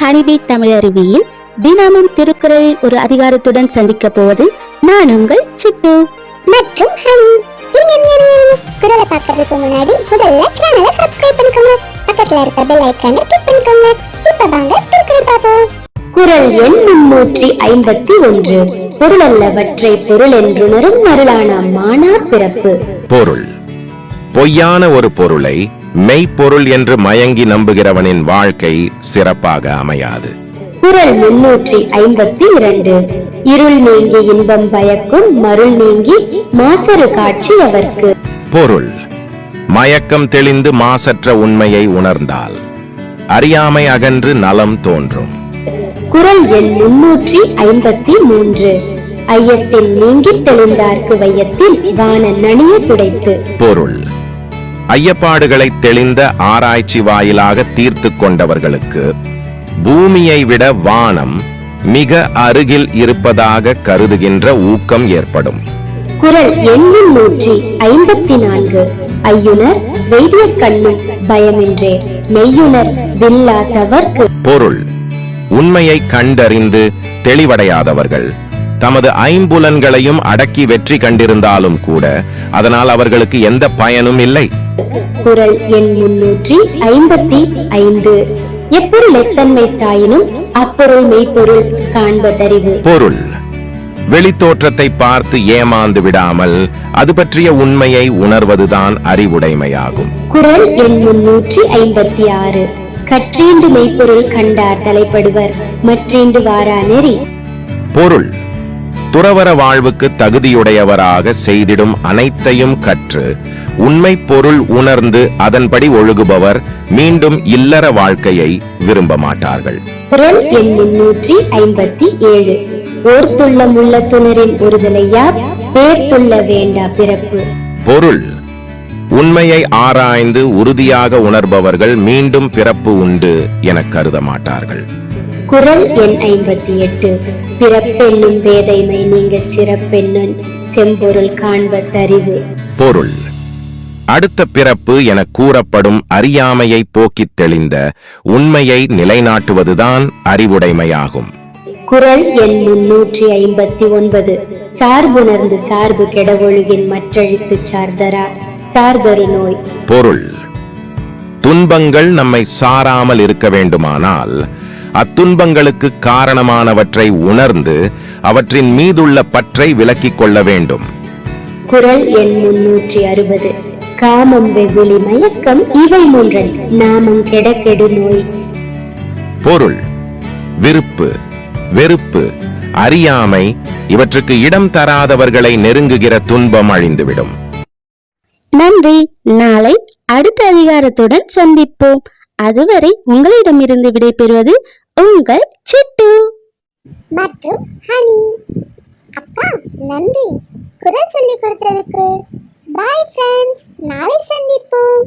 Honeybee தமிழருவியில் தினமும் திருக்குறளில் ஒரு அதிகாரத்துடன் சந்திக்க போவது நான் உங்கள் சிட்டு. மற்றும் ஹனி. குரலை பார்க்கறதுக்கு முன்னாடி முதல்ல சேனலை சப்ஸ்கிரைப் பண்ணிக்கோங்க. பக்கத்துல இருக்க பெல் ஐக்கானை கிளிக் பண்ணிக்கோங்க. இப்ப வாங்க திருக்குறள் பார்ப்போம். குரல் எண் முன்னூற்றி ஐம்பத்தி ஒன்று. பொருளல்லவற்றை பொருள் என்றுணரும் மருளான மானா பிறப்பு. பொருள். பொய்யான ஒரு பொருளை மெய்ப்பொருள் என்று மயங்கி நம்புகிறவனின் வாழ்க்கை சிறப்பாக அமையாது. குரல் முன்னூற்றி ஐம்பத்தி இரண்டு. இருள் நீங்கி இன்பம் பயக்கும் மருள் நீங்கி மாசறு காட்சி அவர்க்கு. பொருள் மயக்கம் தெளிந்து மாசற்ற உண்மையை உணர்ந்தால் அறியாமை அகன்று நலம் தோன்றும். குரல் எண் முன்னூற்றி ஐம்பத்தி மூன்று. ஐயத்தில் நீங்கி தெளிந்தார்க்கு வையத்தில் வான நனிய துடைத்து. பொருள் ஐயப்பாடுகளை தெளிந்த ஆராய்ச்சி வாயிலாக தீர்த்து கொண்டவர்களுக்கு பூமியை விட வானம் மிக அருகில் இருப்பதாக கருதுகின்ற ஊக்கம் ஏற்படும். குரல் எண் முன்னூற்றி ஐம்பத்தி நான்கு ஐயுனர் வைத்திய கண்ணும் பயமின்றே. மெய்யுணர் வில்லா தவர்க்கு பொருள் உண்மையை கண்டறிந்து தெளிவடையாதவர்கள். தமது ஐம்புலன்களையும் அடக்கி வெற்றி கண்டிருந்தாலும் கூட அதனால் அவர்களுக்கு எந்த பயனும் இல்லை. குரல் எண் முன்னூற்றி ஐம்பத்தி ஐந்து. எப்பொருள் எத்தன்மை தாயினும் அப்பொருள் மெய்ப்பொருள் காண்பதறிவு. பொருள். வெளித்தோற்றத்தை பார்த்து ஏமாந்து விடாமல் அது பற்றிய உண்மையை உணர்வதுதான் அறிவுடைமையாகும். குரல் எண் முன்னூற்றி ஐம்பத்தி ஆறு. கற்றீண்டு மெய்ப்பொருள் கண்டார் தலைப்படுவர். மற்றீண்டு வாரா நெறி. பொருள். துறவற வாழ்வுக்கு தகுதியுடையவராக செய்திடும் அனைத்தையும் கற்று உண்மை பொருள் உணர்ந்து அதன்படி ஒழுகுபவர் மீண்டும் இல்லற வாழ்க்கையை விரும்ப மாட்டார்கள். குரல் எண் முன்னூற்றி ஐம்பத்தி ஏழு. ஓர்த்துள்ள முள்ள துணரின் ஒருதலையா? பேர்த்துள்ள வேண்டா பிறப்பு. பொருள் உண்மையை ஆராய்ந்து உறுதியாக உணர்பவர்கள் மீண்டும் பிறப்பு உண்டு என கருத மாட்டார்கள் குரல் எண் ஐம்பத்தி எட்டு. பிறப்பென்னும் வேதைமை நீங்க சிறப்பெண்ணும் செம்பொருள் காண்பதறிவு பொருள். அடுத்த பிறப்பு என கூறப்படும் அறியாமையை போக்கித் தெளிந்த உண்மையை நிலைநாட்டுவதுதான் அறிவுடைமையாகும். குரல் எண் முன்னூற்றி ஐம்பத்தி ஒன்பது. சார்புணர்ந்து சார்பு கெடவொழுகின் மற்றழித்து சார்தரா சார்தரு நோய். பொருள். துன்பங்கள் நம்மை சாராமல் இருக்க வேண்டுமானால் அத்துன்பங்களுக்கு காரணமானவற்றை உணர்ந்து அவற்றின் மீதுள்ள பற்றை விலக்கிக் கொள்ள வேண்டும். குரல் எண் முன்னூற்றி அறுபது. காமம் வெகுளி மயக்கம் இவை மூன்றன் நாமம் கெடக்கெடு நோய். பொருள். விருப்பு. வெறுப்பு. அறியாமை. இவற்றுக்கு இடம் தராதவர்களை நெருங்குகிற துன்பம் அழிந்துவிடும். நன்றி. நாளை அடுத்த அதிகாரத்துடன் சந்திப்போம். அதுவரை உங்களிடமிருந்து விடைபெறுவது உங்கள் சிட்டு. மற்றும் ஹனி. அக்கா நன்றி. குரல் சொல்லி கொடுத்ததுக்கு பாய் ஃப்ரெண்ட்ஸ் நாளை சந்திப்போம்.